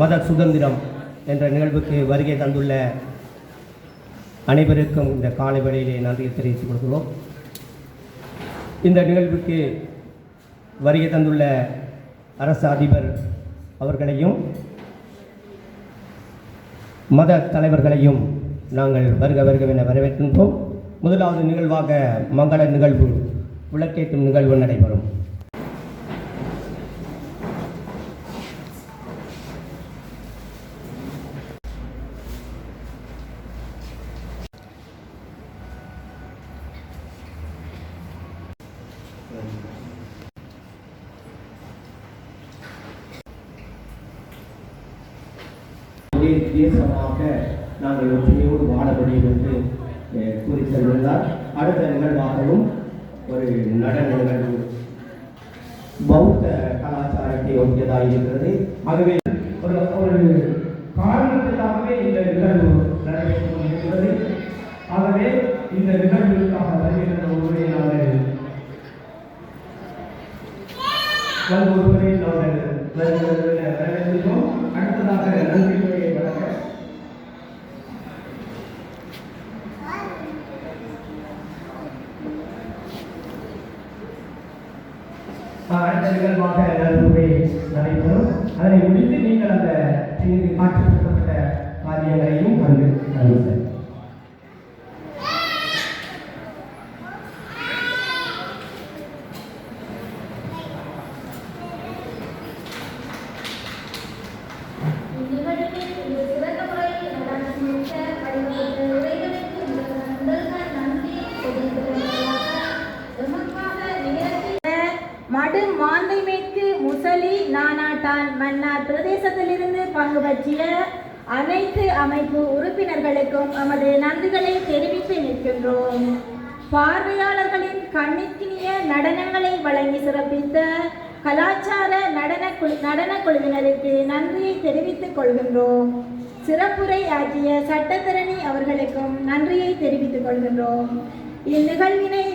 மத சுதந்திரம் என்ற நிகழ்வுக்கு வருகை தந்துள்ள அனைவருக்கும் இந்த காலை வேளையிலே நன்றியை தெரிவித்துக் கொள்கிறோம். இந்த நிகழ்வுக்கு வருகை தந்துள்ள அரசு அதிபர் அவர்களையும் மத தலைவர்களையும் நாங்கள் வருக வருகவென வரவேற்கின்றோம். முதலாவது நிகழ்வாக மங்கள நிகழ்வு விளக்கேற்றும் நிகழ்வு நடைபெறும். தேசமாக நாங்கள் ஒற்றுமையோடு வாழ என்று அஹ், கூறி சென்றுள்ளார் அடுத்த நிகழ்வாகவும் ஒரு நடன நிகழ்வு. பௌத்த கலாச்சாரத்தை ஒட்டியதாக இருக்கிறது ஆகவே ஒரு ஒரு காரணத்திற்காகவே இந்த நிகழ்வு நடைபெற்றுக் கொண்டிருக்கிறது ஆகவே இந்த நிகழ்விற்காக வருகின்ற ஒருவரை நாங்கள் வந்து ஒருவரை வரவேற்கிறோம் அடுத்ததாக நன்றி வழங்க அடுத்த நிகழ்வாக நன்றுரை நடைபெறும். அதனை முடித்து நீங்கள் அந்த இங்கு காரியங்களையும் வந்து கண்டு மடு மாந்தை மேற்கு முசலி நானாட்டான் மன்னார் பிரதேசத்திலிருந்து பங்கு பற்றிய அனைத்து அமைப்பு உறுப்பினர்களுக்கும் நமது நன்றிகளை தெரிவித்து நிற்கின்றோம். பார்வையாளர்களின் கண்ணிக்கினிய நடனங்களை வழங்கி சிறப்பித்த கலாச்சார நடன குழு நடன குழுவினருக்கு நன்றியை தெரிவித்துக் கொள்கின்றோம். சிறப்புரை ஆற்றிய சட்டத்தரணி அவர்களுக்கும் நன்றியை தெரிவித்துக் கொள்கின்றோம். இந்நிகழ்வினை